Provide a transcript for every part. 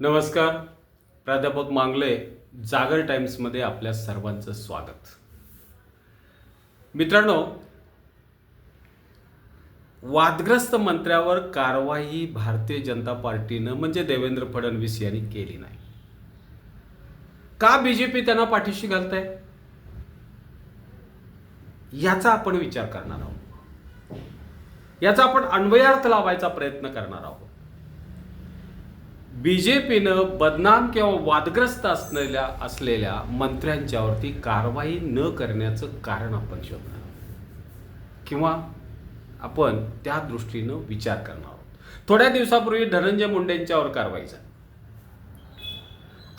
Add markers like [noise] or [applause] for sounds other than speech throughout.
नमस्कार. प्राध्यापक मांगले जागर टाइम्समध्ये आपल्या सर्वांचं स्वागत. मित्रांनो वादग्रस्त मंत्र्यावर कारवाई भारतीय जनता पार्टीनं म्हणजे देवेंद्र फडणवीस यांनी केली नाही. का बीजेपी त्यांना पाठीशी घालताय? याचा आपण विचार करणार आहोत. याचा आपण अन्वयार्थ लावायचा प्रयत्न करणार आहोत. बी जे पीनं बदनाम किंवा वादग्रस्त असलेल्या असलेल्या मंत्र्यांच्यावरती कारवाई न करण्याचं कारण आपण शोधणार किंवा आपण त्या दृष्टीनं विचार करणार आहोत. थोड्या दिवसापूर्वी धनंजय मुंडेंच्यावर कारवाई झाली.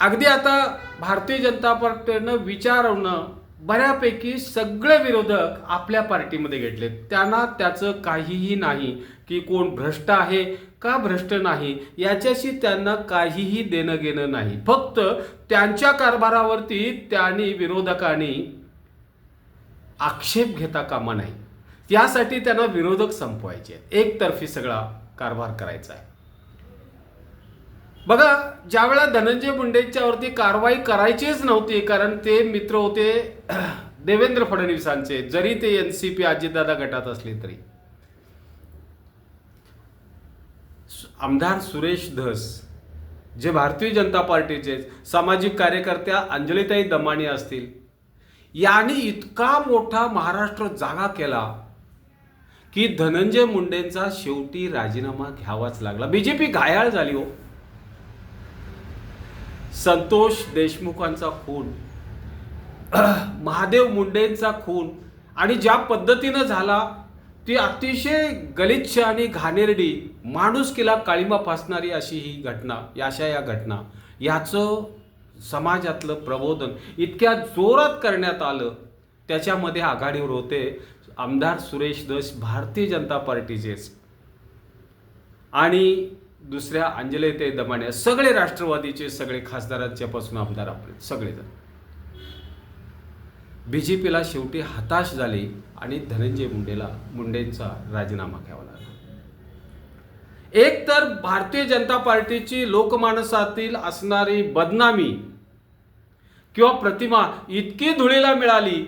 अगदी आता भारतीय जनता पार्टीनं विचारवणं बऱ्यापैकी सगळे विरोधक आपल्या पार्टीमध्ये घेतले. त्यांना त्याचं काहीही नाही की कोण भ्रष्ट आहे का भ्रष्ट नाही याच्याशी त्यांना काहीही देणं घेणं नाही. फक्त त्यांच्या कारभारावरती त्यांनी विरोधकांनी आक्षेप घेता कामा नाही यासाठी त्यांना विरोधक संपवायचे. आहेत एकतर्फी सगळा कारभार करायचा आहे. बघा ज्यावेळा धनंजय मुंडेंच्यावरती कारवाई करायचीच नव्हती कारण ते मित्र होते [clears throat] देवेंद्र फडणवीसांचे जरी ते एन सी पी अजितदादा गटात असले तरी. आमदार सुरेश धस जे भारतीय जनता पार्टीचे सामाजिक कार्यकर्त्या अंजलीताई दमाणी असतील यांनी इतका मोठा महाराष्ट्र जागा केला की धनंजय मुंडेंचा शेवटी राजीनामा घ्यावाच लागला. बीजेपी घायाळ झाली हो. संतोष देशमुखांचा खून. [clears throat] महादेव मुंडेंचा खून. आणि ज्या पद्धतीनं झाला ती अतिशय गलिच्छ आणि घाणेरडी माणुसकीला काळिमा फासणारी अशी ही घटना अशा या घटना याचं समाजातलं प्रबोधन इतक्या जोरात करण्यात आलं त्याच्यामध्ये आघाडीवर होते आमदार सुरेश दश भारतीय जनता पार्टीचेच. आणि दुसऱ्या अंजले ते दमाने सगळे राष्ट्रवादीचे सगळे खासदारांच्या पासून आमदार आपले सगळेजण. बीजेपीला शेवटी हताश झाली आणि धनंजय मुंडेला मुंडेंचा राजीनामा घ्यावा लागला. एक तर भारतीय जनता पार्टीची लोकमानसातील असणारी बदनामी किंवा प्रतिमा इतकी धुळीला मिळाली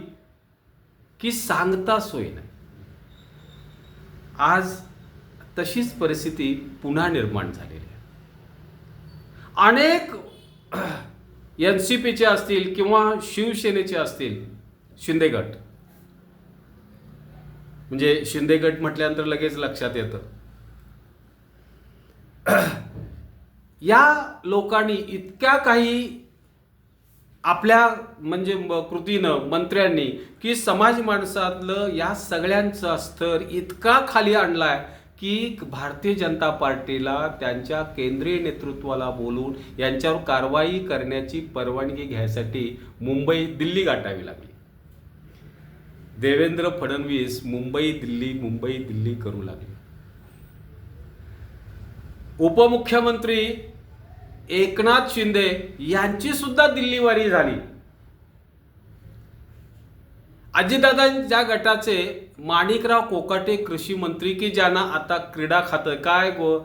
की सांगता सोय नाही. आज तशीच परिस्थिती पुन्हा निर्माण झालेली आहे. अनेक एन सी पीचे असतील किंवा शिवसेनेचे असतील शिंदे गट. म्हणजे शिंदे गट म्हटल्यानंतर लगेच लक्षात येतं. या लोकांनी इतक्या काही आपल्या म्हणजे कृतीनं मंत्र्यांनी की समाज माणसातलं या सगळ्यांचा स्तर इतका खाली आणलाय की भारतीय जनता पार्टीला त्यांच्या केंद्रीय नेतृत्वाला बोलून यांच्यावर कारवाई करण्याची परवानगी घ्यायसाठी मुंबई दिल्ली गाठावी लागली. देवेंद्र फडणवीस मुंबई दिल्ली मुंबई दिल्ली करू लागले. उपमुख्यमंत्री एकनाथ शिंदे यांची सुद्धा दिल्लीवारी झाली. अजितदादांच्या गटाचे माणिकराव कोकाटे कृषी मंत्री की ज्यांना आता क्रीडा खातं काय गो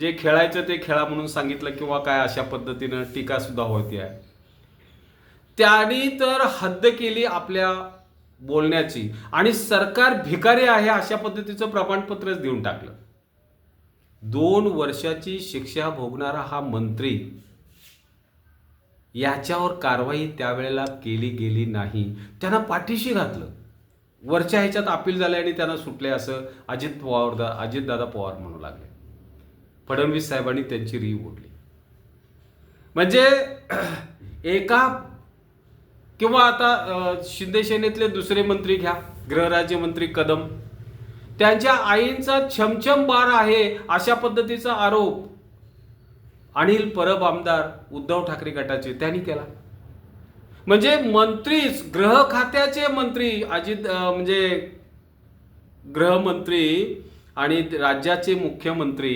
जे खेळायचं ते खेळा म्हणून सांगितलं किंवा काय अशा पद्धतीनं टीका सुद्धा होती आहे. त्यांनी तर हद्द केली आपल्या बोलण्याची आणि सरकार भिकारी आहे अशा पद्धतीचं प्रमाणपत्रच देऊन टाकलं. दोन वर्षाची शिक्षा भोगणारा हा मंत्री याच्यावर कारवाई त्यावेळेला केली गेली नाही. त्यांना पाठीशी घातलं. वरच्या ह्याच्यात अपील झाले आणि त्यांना सुटले असं अजित पवार अजितदादा पवार म्हणू लागले. फडणवीस साहेबांनी त्यांची री ओढली. म्हणजे [clears throat] एका किंवा आता शिंदे सेनेतले दुसरे मंत्री घ्या. गृहराज्यमंत्री कदम. त्यांच्या आईंचा छमछम बार आहे अशा पद्धतीचा आरोप. अनिल परब आमदार उद्धव ठाकरे गटाचे त्यांनी केला. म्हणजे मंत्रीच गृह खात्याचे मंत्री अजित म्हणजे गृहमंत्री आणि राज्याचे मुख्यमंत्री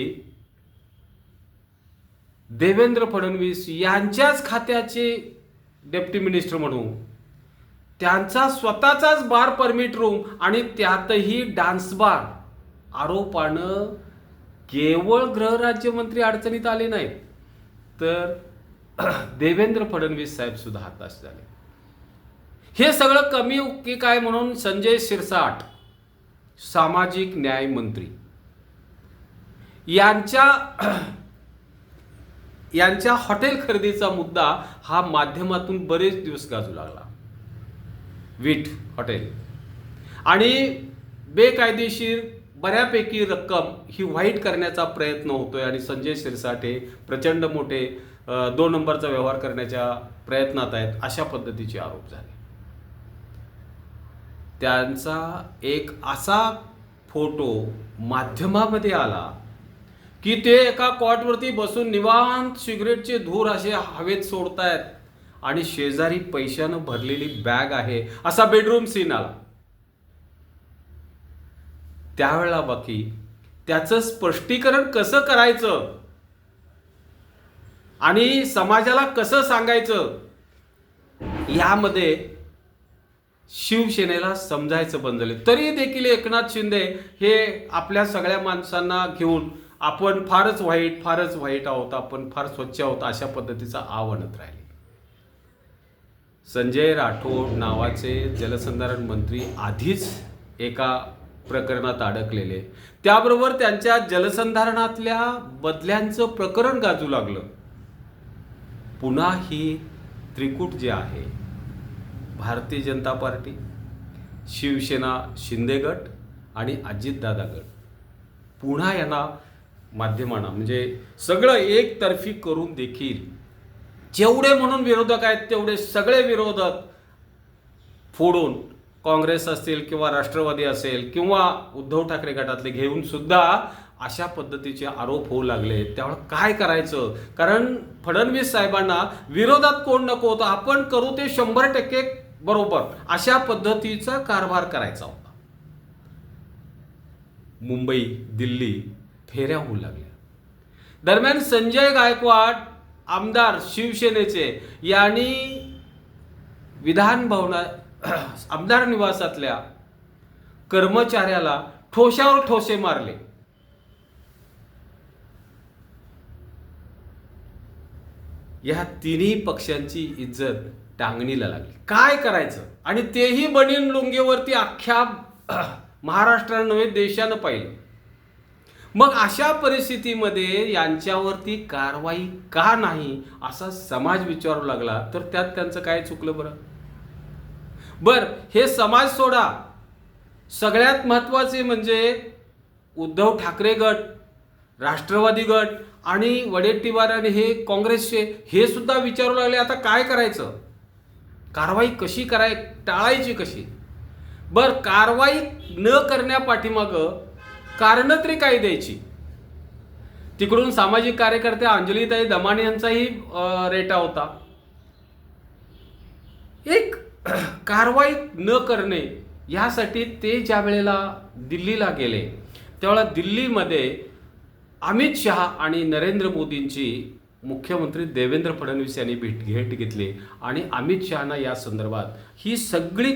देवेंद्र फडणवीस यांच्याच खात्याचे डेप्टी मिनिस्टर म्हणून. त्यांचा स्वतःचाच बार परमिट रूम आणि त्यातही डान्स बार. आरोपानं केवळ गृहराज्यमंत्री अडचणीत आले नाहीत. तर [clears throat] देवेंद्र फडणवीस साहेब सुद्धा हताश झाले. हे सगळं कमी की काय म्हणून संजय शिरसाट सामाजिक न्याय मंत्री यांच्या [clears throat] यांच्या हॉटेल खरेदीचा मुद्दा हा माध्यमातून बरेच दिवस गाजू लागला. वीट हॉटेल. आणि बेकायदेशीर बऱ्यापैकी रक्कम ही वाईट करण्याचा प्रयत्न होतोय आणि संजय शिरसाटे प्रचंड मोठे दोन नंबरचा व्यवहार करण्याच्या प्रयत्नात आहेत अशा पद्धतीचे आरोप झाले. त्यांचा एक असा फोटो माध्यमामध्ये आला की ते एका कॉटवरती बसून निवांत सिगरेटचे धूर असे हवेत सोडतायत आणि शेजारी पैशानं भरलेली बॅग आहे. असा बेडरूम सीन आला. त्यावेळेला बाकी त्याचं स्पष्टीकरण कसं करायचं? आणि समाजाला कसं सांगायचं? यामध्ये शिवसेनेला समजायचं बंद झाले तरी देखील एकनाथ शिंदे हे आपल्या सगळ्या माणसांना घेऊन आपण फारच वाईट फारच वाईट आहोत आपण फार स्वच्छ आहोत अशा पद्धतीचा आवडत राहिले. संजय राठोड नावाचे जलसंधारण मंत्री आधीच एका प्रकरणात अडकलेले. त्याबरोबर त्यांच्या जलसंधारणातल्या बदल्यांचं प्रकरण गाजू लागलं. पुन्हा ही त्रिकूट जे आहे भारतीय जनता पार्टी शिवसेना शिंदे गट आणि अजितदादा गट. पुन्हा यांना माध्यमांना म्हणजे सगळं एकतर्फी करून देखील जेवढे म्हणून विरोधक आहेत तेवढे सगळे विरोधक फोडून काँग्रेस असतील किंवा राष्ट्रवादी असेल किंवा उद्धव ठाकरे गटातले घेऊन सुद्धा अशा पद्धतीचे आरोप होऊ लागले. त्यामुळे काय करायचं? कारण फडणवीस साहेबांना विरोधात कोण नको होतं? आपण करू ते शंभर टक्के बरोबर. अशा पद्धतीचा कारभार करायचा होता. मुंबई दिल्ली फेऱ्या होऊ लागल्या. दरम्यान संजय गायकवाड आमदार शिवसेनेचे यांनी विधान भवना [clears throat] आमदार निवासातल्या कर्मचाऱ्याला ठोशावर ठोसे मारले. या तिन्ही पक्षांची इज्जत टांगणीला लागली. काय करायचं? आणि तेही बनीन लुंगेवरती अख्ख्या [clears throat] महाराष्ट्रानं नव्हे देशानं पाहिलं. मग अशा परिस्थितीमध्ये यांच्यावरती कारवाई का नाही असा समाज विचारू लागला तर त्यात त्यांचं काय चुकलं बरं? बर हे समाज सोडा. सगळ्यात महत्त्वाचे म्हणजे उद्धव ठाकरे गट राष्ट्रवादी गट आणि वडेट्टीवार आणि हे काँग्रेसचे हे सुद्धा विचारू लागले आता काय करायचं? कारवाई कशी कराय टाळायची कशी? बर कारवाई न करण्यापाठीमागं कारणं तरी काय द्यायची? तिकडून सामाजिक कार्यकर्त्या अंजलीताई दमाने यांचाही रेटा होता. एक कारवाई न करणे ह्यासाठी ते ज्या वेळेला दिल्लीला गेले त्यावेळेला दिल्लीमध्ये अमित शहा आणि नरेंद्र मोदींची मुख्यमंत्री देवेंद्र फडणवीस यांनी भेट भेट घेतली आणि अमित शहाना या संदर्भात ही सगळी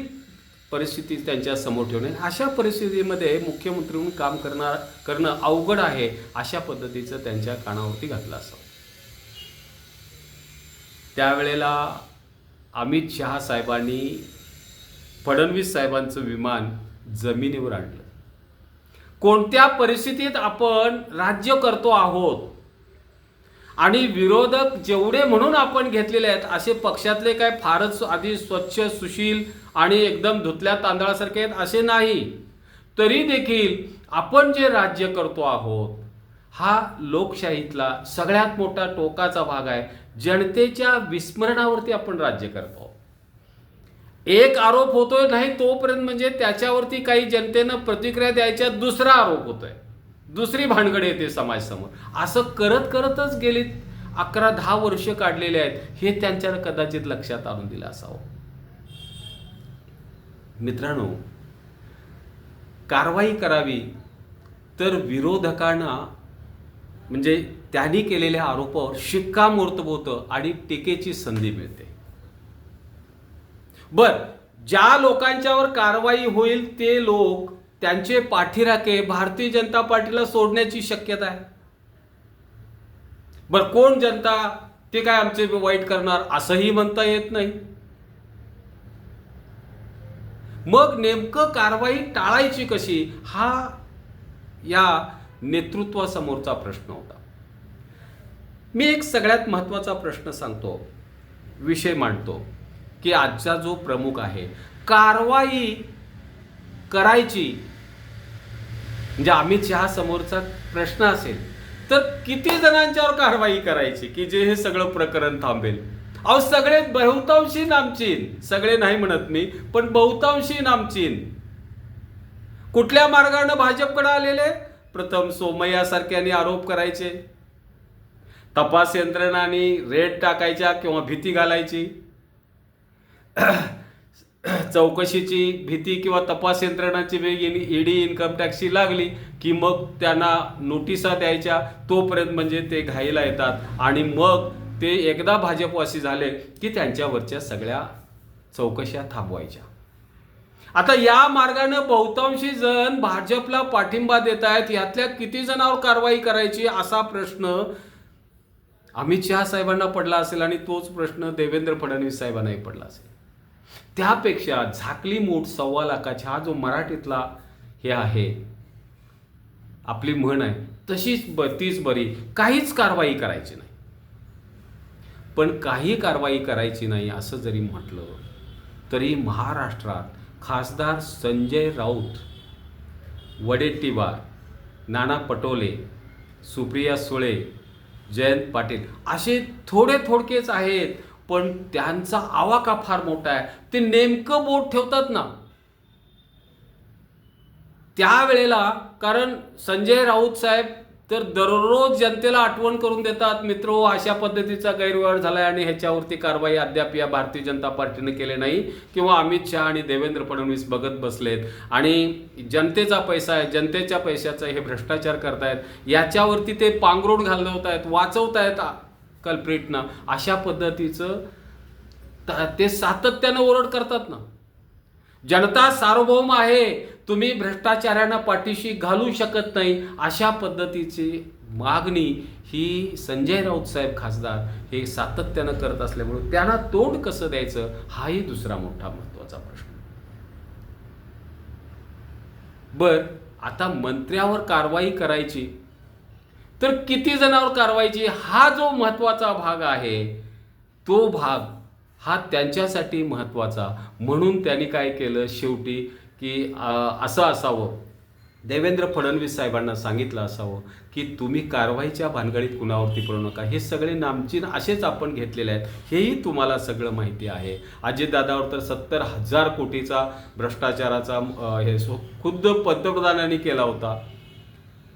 परिस्थिती त्यांच्यासमोर ठेवणे. अशा परिस्थितीमध्ये मुख्यमंत्री म्हणून काम करणार करणं अवघड आहे अशा पद्धतीचं त्यांच्या कानावरती घातलं असं. त्यावेळेला अमित शहा साहेबांनी फडणवीस साहेबांचं विमान जमिनीवर आणलं. कोणत्या परिस्थितीत आपण राज्य करतो आहोत? आणि विरोधक जेवढे म्हणून आपण घेतलेले आहेत असे पक्षातले काय फारच आधी स्वच्छ सुशील आणि एकदम धुतल्या तांदळासारखे आहेत असे नाही. तरी देखील आपण जे राज्य करतो आहोत हा लोकशाहीतला सगळ्यात मोठा टोकाचा भाग आहे. जनतेच्या विस्मरणावरती आपण राज्य करत. आहोत एक आरोप होतोय नाही तोपर्यंत म्हणजे त्याच्यावरती काही जनतेनं प्रतिक्रिया द्यायच्या दुसरा आरोप होतोय. दुसरी भानगड येते समाजसमोर. असं करत करतच गेली अकरा दहा वर्ष काढलेले आहेत हे त्यांच्या कदाचित लक्षात आणून दिलं असावं. मित्रांनो कारवाई करावी तर विरोधकांना म्हणजे त्यांनी केलेल्या आरोपावर शिक्कामोर्तब होतं आणि टीकेची संधी मिळते. बर ज्या लोकांच्यावर कारवाई होईल ते लोक त्यांचे पाठीराखे भारतीय जनता पार्टीला सोडण्याची शक्यता आहे. बर कोण जनता? ते काय आमचे वाईट करणार असंही म्हणता येत नाही. मग नेमकं कारवाई टाळायची कशी? हा या नेतृत्वासमोरचा प्रश्न होता. मी एक सगळ्यात महत्त्वाचा प्रश्न सांगतो विषय मांडतो की आजचा जो प्रमुख आहे कारवाई करायची म्हणजे अमित शहा समोरचा प्रश्न असेल तर किती जणांच्यावर कारवाई करायची की जे हे सगळं प्रकरण थांबेल? अहो सगळे बहुतांशी नामचीन सगळे नाही म्हणत मी पण बहुतांशी नामचीन. कुठल्या मार्गाने भाजपकडे आलेले? प्रथम सोमय्यासारख्याने आरोप करायचे. तपास यंत्रणांनी रेड टाकायच्या किंवा भीती घालायची. चौकशीची भीती किंवा तपास यंत्रणाची वेग ईडी इन्कम टॅक्सची लागली की मग त्यांना नोटिसा द्यायच्या. तोपर्यंत म्हणजे ते घाईला येतात. आणि मग ते एकदा भाजपवासी झाले की त्यांच्यावरच्या सगळ्या चौकशा थांबवायच्या. आता या मार्गानं बहुतांशी जण भाजपला पाठिंबा देत आहेत. यातल्या किती जणांवर कारवाई करायची असा प्रश्न अमित शहा साहेबांना पडला असेल आणि तोच प्रश्न देवेंद्र फडणवीस साहेबांनाही पडला असेल. त्यापेक्षा झाकली मूठ सव्वा लाखाच्या हा जो मराठीतला हे आहे आपली म्हण आहे तशीच ब तीच बरी. काहीच कारवाई करायची नाही. पण काही कारवाई करायची नाही असं जरी म्हटलं तरी महाराष्ट्रात खासदार संजय राऊत वडेट्टीवार नाना पटोले सुप्रिया सुळे जयंत पाटील असे थोडे थोडकेच आहेत. पण त्यांचा आवाका फार मोठा आहे. ते नेमकं बोट ठेवतात ना. त्यावेळेला कारण संजय राऊत साहेब तर दररोज जनतेला आठवण करून देतात मित्र अशा पद्धतीचा गैरव्यवहार झालाय आणि ह्याच्यावरती कारवाई अद्याप या भारतीय जनता पार्टीने केले नाही किंवा अमित शहा आणि देवेंद्र फडणवीस बघत बसलेत. आणि जनतेचा पैसा आहे जनतेच्या पैशाचा हे भ्रष्टाचार करतायत याच्यावरती ते पांगरोड घालवत आहेत वाचवत आहेत कल्प्रिटनं. अशा पद्धतीचं ते सातत्यानं ओरड करतात ना. जनता सार्वभौम आहे तुम्ही भ्रष्टाचारांना पाठीशी घालू शकत नाही अशा पद्धतीची मागणी ही संजय राऊत साहेब खासदार हे सातत्यानं करत असल्यामुळे त्यांना तोंड कसं द्यायचं हाही दुसरा मोठा महत्त्वाचा प्रश्न. बर आता मंत्र्यावर कारवाई करायची तर किती जणांवर कारवाईची हा जो महत्त्वाचा भाग आहे तो भाग हा त्यांच्यासाठी महत्त्वाचा म्हणून त्यांनी काय केलं शेवटी की असं असावं. देवेंद्र फडणवीस साहेबांना सांगितलं असावं की तुम्ही कारवाईच्या भानगडीत कुणावरती पडू नका. हे सगळे नामचीन असेच आपण घेतलेले आहेत. हेही तुम्हाला सगळं माहिती आहे. अजितदादावर तर सत्तर हजार कोटीचा भ्रष्टाचाराचा हे सो- खुद्द पंतप्रधानांनी केला होता.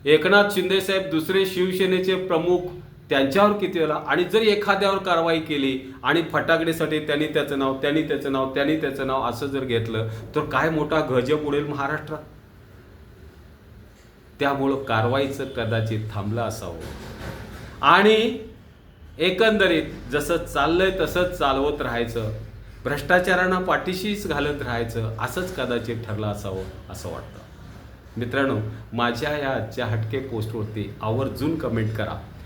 एकनाथ शिंदेसाहेब दुसरे शिवसेनेचे प्रमुख त्यांच्यावर किती वेळा आणि जर एखाद्यावर कारवाई केली आणि फटाकडेसाठी त्यांनी त्याचं नाव त्यांनी त्याचं नाव त्यांनी त्याचं नाव असं जर घेतलं तर काय मोठा गजब उडेल महाराष्ट्रात? त्यामुळं कारवाईचं कदाचित थांबलं असावं. आणि एकंदरीत जसं चाललंय तसंच चालवत राहायचं भ्रष्टाचारांना पाठीशीच घालत राहायचं असंच कदाचित ठरलं असावं असं वाटतं. मित्रांनो माझ्या या आजच्या हटके पोस्टवरती आवर्जून कमेंट करा.